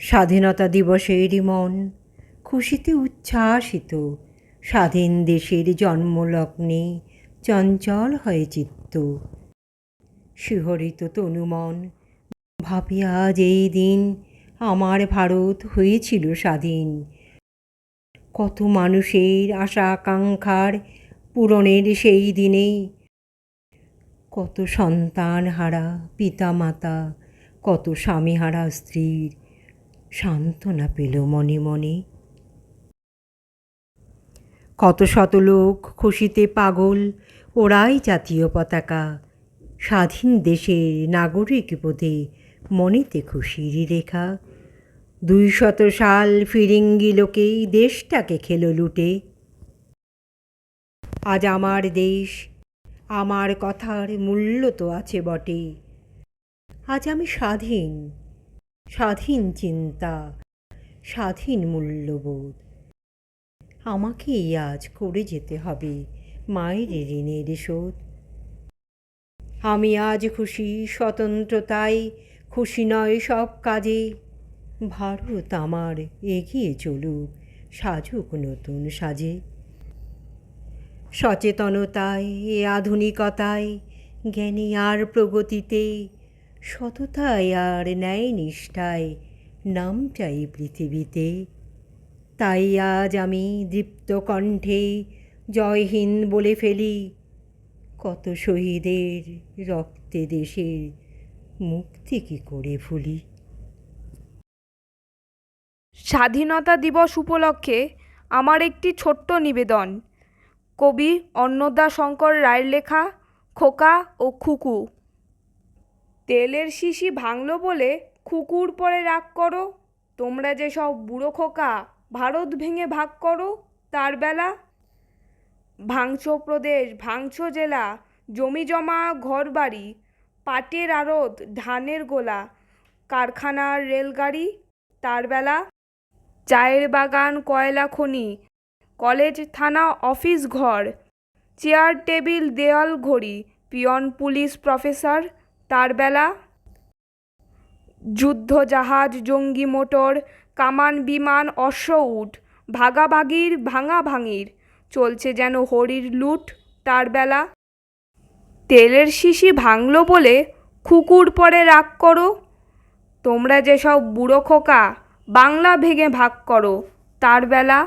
স্বাধীনতা দিবসের মন খুশিতে উচ্ছ্বাসিত। স্বাধীন দেশের জন্মলগ্নে চঞ্চল হয়ে চিত্ত। শিহরিত তনুমন ভাবি আজ এই দিন আমার ভারত হয়েছিল স্বাধীন। কত মানুষের আশা আকাঙ্ক্ষার পূরণের সেই দিনেই কত সন্তান হারা পিতা মাতা কত স্বামীহারা স্ত্রীর সান্ত্বনা পেল মনে মনে। কত শত লোক খুশিতে পাগল, ওরাই জাতীয় পতাকা। স্বাধীন দেশের নাগরিক বোধে মনেতে খুশির রেখা। দুই শত সাল ফিরিঙ্গি লোকেই দেশটাকে খেলো লুটে। আজ আমার দেশ, আমার কথার মূল্য তো আছে বটে। আজ আমি স্বাধীন স্বাধীন চিন্তা স্বাধীন মূল্যবোধ আমাকেই আজ করে যেতে হবে মায়ের ঋণের শোধ। আমি আজ খুশি স্বতন্ত্রতায় খুশি নয় সব কাজে। ভারত আমার এগিয়ে চলুক, সাজুক নতুন সাজে। সচেতনতায় এ আধুনিকতায়, জ্ঞানী আর প্রগতিতে সততায় আর ন্যায় নিষ্ঠায় নাম চাই পৃথিবীতে। তাই আজ আমি দীপ্ত কণ্ঠে জয় হিন্দ বলে ফেলি, কত শহীদের রক্তে দেশের মুক্তি কি করে ভুলি? স্বাধীনতা দিবস উপলক্ষে আমার একটি ছোট্ট নিবেদন। কবি অন্নদা শঙ্কর রায়ের লেখা খোকা ও খুকু তেলের শিশি ভাঙলো বলে খুকুর পরে রাগ করো। তোমরা যে সব বুড়ো খোকা, ভারত ভেঙে ভাগ করো তার বেলা। ভাঙছো প্রদেশ, ভাঙছো জেলা, জমি জমা ঘরবাড়ি পাটের আড়ত, ধানের গোলা, কারখানার রেলগাড়ি, তার বেলা। চায়ের বাগান, কয়লা খনি, কলেজ, থানা, অফিস ঘর, চেয়ার, টেবিল দেওয়াল ঘড়ি, পিয়ন, পুলিশ, প্রফেসর তার বেলা। যুদ্ধ জাহাজ জঙ্গি মোটর, কামান বিমান অশ্ব উঠ ভাগাভাগির, ভাঙাভাঙির চলছে যেন হরির লুট তার বেলা। তেলের শিশি ভাঙলো বলে খুকুর পরে রাগ করো। তোমরা যেসব বুড়ো খোকা, বাংলা ভেঙে ভাগ করো তার বেলা।